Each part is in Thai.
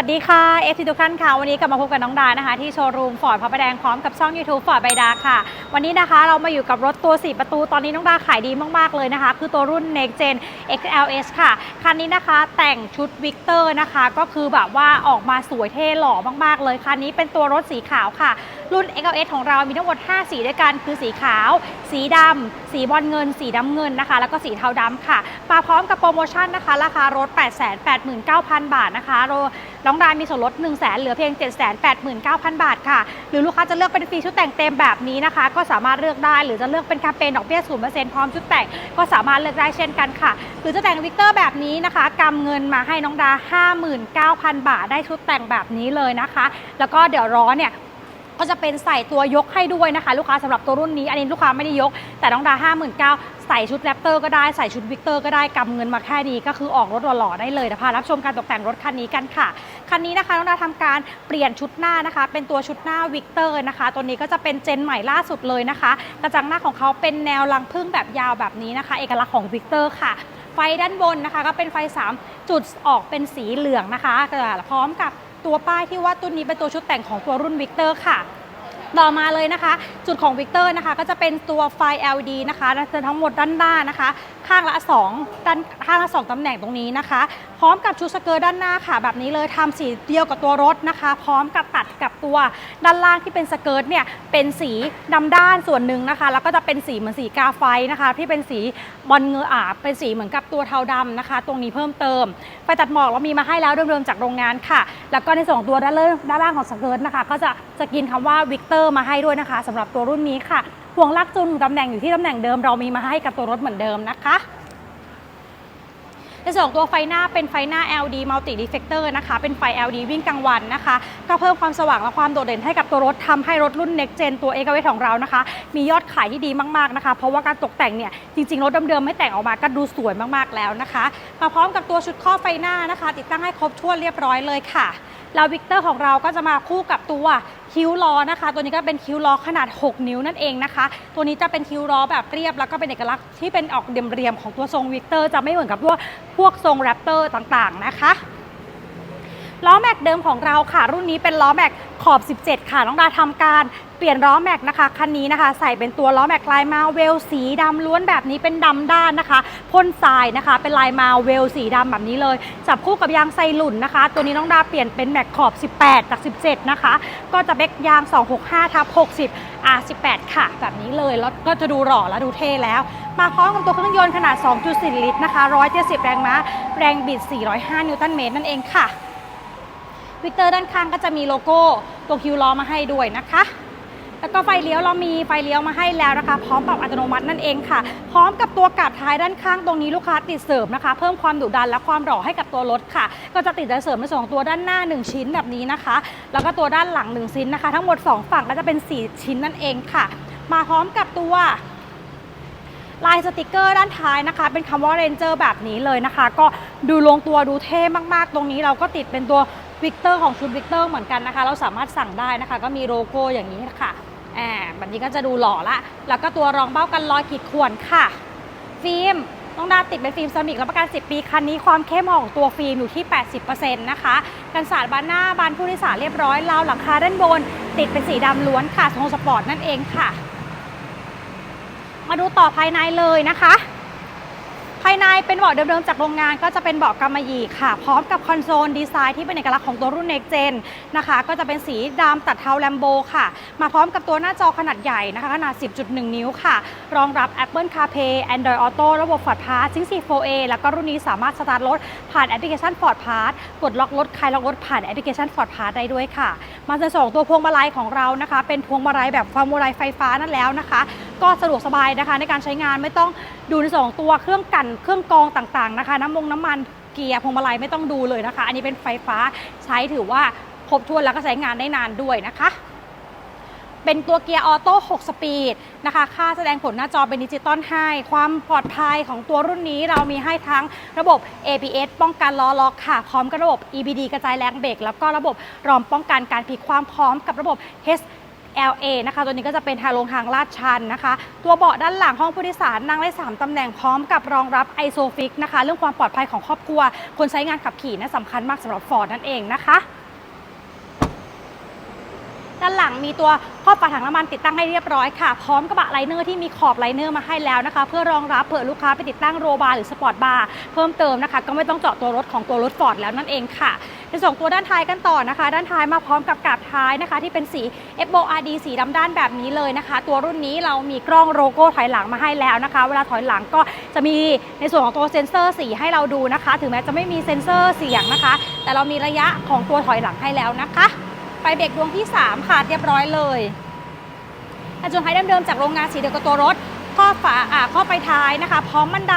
วัสดีค่ะเอฟทีทุกท่านค่ะ วันนี้กลับมาพบกับน้องดานะคะ ที่โชว์รูมฟอร์ดพระประแดงพร้อมกับช่อง YouTube ฟอร์ดใบดาค่ะ วันนี้นะคะเรามาอยู่กับรถตัว 4 ประตูตอนนี้น้องดาขายดีมาก ๆ เลยนะคะ คือตัวรุ่น Next Gen XLS ค่ะ คันนี้นะคะแต่งชุดวิกเตอร์นะคะ ก็คือแบบว่าออกมาสวยเท่หล่อมาก ๆ เลย คันนี้เป็นตัวรถสีขาวค่ะ รุ่น XLS ของเรามีทั้งหมด 5 สีด้วยกัน คือสีขาว สีดำสีบอลเงิน สีดำเงินนะคะ แล้วก็สีเทาดำค่ะมาพร้อมกับโปรโมชั่นนะคะราคารถ 889,000 บาทนะคะโรน้องรายมีส่วนลด1 0 0 0 0แเหลือเพียง 789,000 บาทค่ะ หรือลูกค้าจะเลือกเป็นฟรีชุดแต่งเต็มแบบนี้นะคะ ก็สามารถเลือกได้ หรือจะเลือกเป็นแคมเปญดอกเบี้ยศูนย์เปอร์เซ็นต์พร้อมชุดแต่งก็สามารถเลือกได้เช่นกันค่ะ หรือจะแต่งวิกเตอร์แบบนี้นะคะกำเงินมาให้น้องดา 59,000 บาทได้ชุดแต่งแบบนี้เลยนะคะ แล้วก็เดี๋ยวร้อเนี่ย ก็จะเป็นใส่ตัวยกให้ด้วยนะคะ ลูกค้าสำหรับตัวรุ่นนี้ อันนี้ลูกค้าไม่ได้ยก แต่น้องดา59,000ใส่ชุดแรปเตอร์ก็ได้ใส่ชุดวิกเตอร์ก็ได้กำเงินมาแค่นี้ก็คือออกรถหล่อๆได้เลยนะคะรับชมการตกแต่งรถคันนี้กันค่ะ คันนี้นะคะน้องดาทำการเปลี่ยนชุดหน้านะคะ เป็นตัวชุดหน้าวิกเตอร์นะคะ ตัวนี้ก็จะเป็นเจนใหม่ล่าสุดเลยนะคะกระจังหน้าของเขาเป็นแนวรังพึ่งแบบยาวแบบนี้นะคะ เอกลักษณ์ของวิกเตอร์ค่ะไฟด้านบนนะคะก็เป็นไฟ 3 จุดออกเป็นสีเหลืองนะคะพร้อมกับ ตัวป้ายที่ว่าตุ้นนี้เป็นตัวชุดแต่งของตัวรุ่นวิกเตอร์ค่ะ ต่อมาเลยนะคะ จุดของวิกเตอร์นะคะ ก็จะเป็นตัวไฟ LED นะคะทั้งหมดด้านหน้านะคะ ข้างละ 2 ด้านข้างละ 2ตำแหน่งตรงนี้นะคะ พร้อมกับชุดสเกิร์ตด้านหน้าค่ะ แบบนี้เลยทำสีเดียวกับตัวรถนะคะ พร้อมกับตัดกับตัวด้านล่างที่เป็นสเกิร์ตเนี่ยเป็นสีดำด้านส่วนหนึ่งนะคะ แล้วก็จะเป็นสีเหมือนสีกาไฟนะคะ ที่เป็นสีบอลเงืออาเป็นสีเหมือนกับตัวเทาดำนะคะ ตรงนี้เพิ่มเติมไฟตัดหมอกเรามีมาให้แล้วเดิมๆจากโรงงานค่ะ แล้วก็ในส่วนของตัวด้านล่างด้านล่างของสเกิร์ตนะคะ ก็จะจะกินคำว่าวิกเตอร์มาให้ด้วยนะคะสำหรับตัวรุ่นนี้ค่ะห่วงลากจูนตำแหน่งอยู่ที่ตำแหน่งเดิมเรามีมาให้กับตัวรถเหมือนเดิมนะคะในส่วนของตัวไฟหน้าเป็นไฟหน้า LED Multi Deflector นะคะ เป็นไฟ LED วิ่งกลางวันนะคะ ก็เพิ่มความสว่างและความโดดเด่นให้กับตัวรถทำให้รถรุ่น Next Gen ตัว e อ v ของเรานะคะ มียอดขายที่ดีมากๆนะคะ เพราะว่าการตกแต่งเนี่ย จริงๆ รถเดิมๆไม่แต่งออกมาก็ดูสวยมากๆแล้วนะคะ มาพร้อมกับตัวชุดข้อไฟหน้านะคะ ติดตั้งให้ครบถ้วนเรียบร้อยเลยค่ะแล้ววิกเตอร์ของเราก็จะมาคู่กับตัว คิ้วล้อนะคะ ตัวนี้ก็เป็นคิ้วล้อขนาด 6 นิ้วนั่นเองนะคะ ตัวนี้จะเป็นคิ้วล้อแบบเรียบ แล้วก็เป็นเอกลักษณ์ที่เป็นออกเรียมของตัวทรงวิกเตอร์จะไม่เหมือนกับพวกพวกทรงแรปเตอร์ต่างๆนะคะ ล้อแม็กเดิมของเราค่ะ รุ่นนี้เป็นล้อแม็กขอบ 17 ค่ะน้องดาทำการเปลี่ยนล้อแม็กนะคะคันนี้นะคะ ใส่เป็นตัวล้อแม็กลายมาเวลสีดำล้วนแบบนี้เป็นดำด้านนะคะพ่นทรายนะคะ เป็นลายมาเวลสีดำแบบนี้เลย จับคู่กับยางไซหลุ่นนะคะ ตัวนี้น้องดาเปลี่ยนเป็นแม็กขอบ 18 จาก 17 นะคะ ก็จะเบกยาง 265ทับ60 R18 ค่ะ แบบนี้เลยแล้วก็จะดูหล่อและดูเท่แล้ว มาพร้อมกับตัวเครื่องยนต์ขนาด 2.4 ลิตรนะคะ170 แรงม้าแรงบิด 405 นิวตันเมตรนั่นเองค่ะ วิกเตอร์ด้านข้างก็จะมีโลโก้ตัวคิวล้อมาให้ด้วยนะคะ แล้วก็ไฟเลี้ยวเรามีไฟเลี้ยวมาให้แล้วนะคะ พร้อมปรับอัตโนมัตินั่นเองค่ะ พร้อมกับตัวกาบท้ายด้านข้างตรงนี้ลูกค้าติดเสริมนะคะ เพิ่มความดุดันและความหล่อให้กับตัวรถค่ะ ก็จะติดเสริมในส่วนของตัวด้านหน้า 1 ชิ้นแบบนี้นะคะ แล้วก็ตัวด้านหลัง 1 ชิ้นนะคะ ทั้งหมด 2 ฝั่งก็จะเป็น 4 ชิ้นนั่นเองค่ะ มาพร้อมกับตัวลายสติกเกอร์ด้านท้ายนะคะ เป็นคำว่าเรนเจอร์แบบนี้เลยนะคะ ก็ดูลงตัวดูเท่มากๆ ตรงนี้เราก็ติดเป็นตัว วิกเตอร์ของชุดวิกเตอร์เหมือนกันนะคะ เราสามารถสั่งได้นะคะ ก็มีโลโก้อย่างนี้ค่ะแอบแบบนี้ก็จะดูหล่อละ แล้วก็ตัวรองเบ้ากันรอยขีดข่วนค่ะ ฟิล์มต้องดาติดเป็นฟิล์มเซรามิกรับประกัน 10 ปี คันนี้ความเข้มของตัวฟิล์มอยู่ที่ 80%นะคะ กันสาดบานหน้าบานผู้โดยสารเรียบร้อยราวหลังคาด้านบน ติดเป็นสีดำล้วนค่ะทรงสปอร์ตนั่นเองค่ะ มาดูต่อภายในเลยนะคะายในเป็นเบาะเดิมๆจากโรงงานก็จะเป็นเบาะกำมะหยี่ค่ะ พร้อมกับคอนโซลดีไซน์ที่เป็นเอกลักษณ์ของตัวรุ่น Next Gen นะคะ ก็จะเป็นสีดำตัดเทาแลมโบค่ะ มาพร้อมกับตัวหน้าจอขนาดใหญ่นะคะ ขนาด 10.1 นิ้วค่ะ รองรับ Apple CarPlay Android Auto ระบบ Ford Pass ซิง 4A แล้วก็รุ่นนี้สามารถสตาร์ทรถผ่านแอปพลิเคชัน Ford Pass กดล็อกรถคลายล็อกรถผ่านแอปพลิเคชัน Ford Pass ได้ด้วยค่ะ มาในส่วนของตัวพวงมาลัยของเรานะคะ เป็นพวงมาลัยแบบพวงมาลัยไฟฟ้านั่นแล้วนะคะ ก็สะดวกสบายนะคะในการใช้งานไม่ต้องดูในส่วนของตัวเครื่องกันเครื่องกรองต่างๆนะคะ น้ำมงน้ำมันเกียร์พวงมาลัยไม่ต้องดูเลยนะคะ อันนี้เป็นไฟฟ้าใช้ถือว่าครบถ้วนแล้วก็ใช้งานได้นานด้วยนะคะ เป็นตัวเกียร์ออโต้ 6 สปีดนะคะ ค่าแสดงผลหน้าจอเป็นดิจิตอลให้ ความปลอดภัยของตัวรุ่นนี้เรามีให้ทั้งระบบ ABS ป้องกันล้อล็อกค่ะ พร้อมกับระบบ EBD กระจายแรงเบรกแล้วก็ระบบรอมป้องกันการพลิกความพร้อมกับระบบ H LA นะคะตัวนี้ก็จะเป็นทางลงทางลาดชันนะคะ ตัวเบาะด้านหลังห้องผู้โดยสารนั่งได้ 3 ตำแหน่งพร้อมกับรองรับ ISOFIX นะคะ เรื่องความปลอดภัยของครอบครัว คนใช้งานขับขี่นะสำคัญมากสำหรับ Ford นั่นเองนะคะ ด้านหลังมีตัวครอบฝาถังน้ำมันติดตั้งให้เรียบร้อยค่ะ พร้อมกระบะไลเนอร์ที่มีขอบไลเนอร์มาให้แล้วนะคะ เพื่อรองรับเผื่อลูกค้าไปติดตั้งโรบาร์หรือสปอร์ตบาร์เพิ่มเติมนะคะ ก็ไม่ต้องเจาะตัวรถของตัวรถฟอร์ดแล้วนั่นเองค่ะในส่วนของตัวด้านท้ายกันต่อนะคะ ด้านท้ายมาพร้อมกับกาบท้ายนะคะ ที่เป็นสี FORD สีดำด้านแบบนี้เลยนะคะ ตัวรุ่นนี้เรามีกล้องโลโก้ถอยหลังมาให้แล้วนะคะ เวลาถอยหลังก็จะมีในส่วนของตัวเซ็นเซอร์สีให้เราดูนะคะ ถึงแม้จะไม่มีเซ็นเซอร์เสียงนะคะ แต่เรามีระยะของตัวถอยหลังให้แล้วนะคะ ไฟเบรกดวงที่ 3 ค่ะเรียบร้อยเลยกระจกไฮเดิมๆจากโรงงานสีเดียวกับตัวรถข้อฝาอ่าข้อไปท้ายนะคะ พร้อมบันได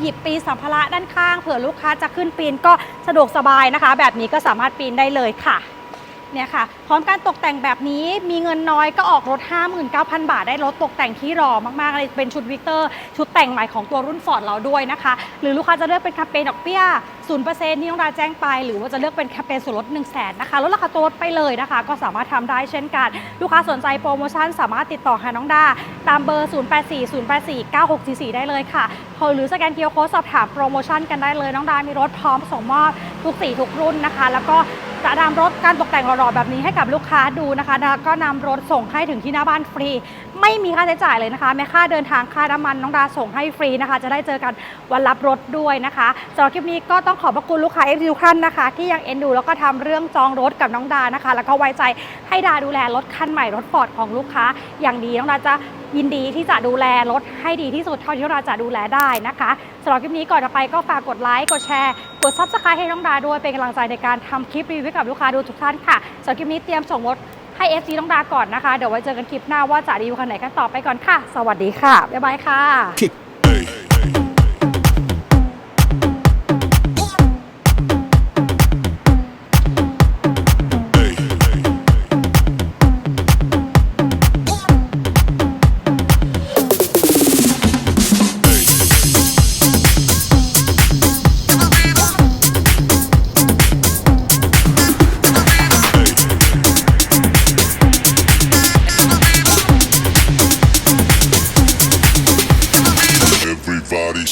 หยิบปีนสัมภาระด้านข้าง เผื่อลูกค้าจะขึ้นปีนก็สะดวกสบายนะคะ แบบนี้ก็สามารถปีนได้เลยค่ะเนี่ยค่ะ พร้อมการตกแต่งแบบนี้มีเงินน้อยก็ออกรถ 59,000 บาท ได้รถตกแต่งที่รอมากๆเลยเป็นชุดวิกเตอร์ ชุดแต่งใหม่ของตัวรุ่นฟอร์ดเราด้วยนะคะ หรือลูกค้าจะเลือกเป็นคมเปญดอกเบี้ย 0%ที่น้องดาแจ้งไป หรือว่าจะเลือกเป็นแคมเปญส่วนลด1 0 0 0 0แสนนะคะลดราคาตัวรถไปเลยนะคะ ก็สามารถทำได้เช่นกัน ลูกค้าสนใจโปรโมชั่นสามารถติดต่อหาน้องดา ตามเบอร์ 0840849644 ได้เลยค่ะหรือสแกนเคอร์โค้ดสอบถามโปรโมชั่นกันได้เลยน้องดา มีรถพร้อมส่งมอบทุกสีทุกรุ่นนะคะ แล้วก็จะนำรถการตกแต่งหล่อๆแบบนี้ให้กับลูกค้าดูนะคะแล้วก็นำรถส่งให้ถึงที่หน้าบ้านฟรี ไม่มีค่าใช้จ่ายเลยนะคะ แม้ค่าเดินทางค่าน้ำมันน้องดาส่งให้ฟรีนะคะ จะได้เจอกันวันรับรถด้วยนะคะสำหรับคลิปนี้ก็ต้องขอบพระคุณลูกค้าเอฟทุกท่านนะคะ ที่ยังเอ็นดูแล้วก็ทำเรื่องจองรถกับน้องดานะคะ แล้วก็ไว้ใจให้ดาดูแลรถคันใหม่รถฟอร์ดของลูกค้าอย่างดีน้องดาจะยินดีที่จะดูแลรถให้ดีที่สุดเท่าที่น้องดาจะดูแลได้นะคะสำหรับคลิปนี้ก่อนจะไปก็ฝากกดไลค์กดแชร์กดซับสไครต์ให้น้องดาด้วยเป็นกำลังใจในการทำคลิปรีวิวกับลูกค้าดูทุกท่านค่ะสำหรับคลิปนี้เตรียมส่งรถ ให้ FC ต้องดาก่อนนะคะ เดี๋ยวไว้เจอกันคลิปหน้าว่าจะรีวิวคันไหนกันต่อไปก่อนค่ะ สวัสดีค่ะ บ๊ายบายค่ะ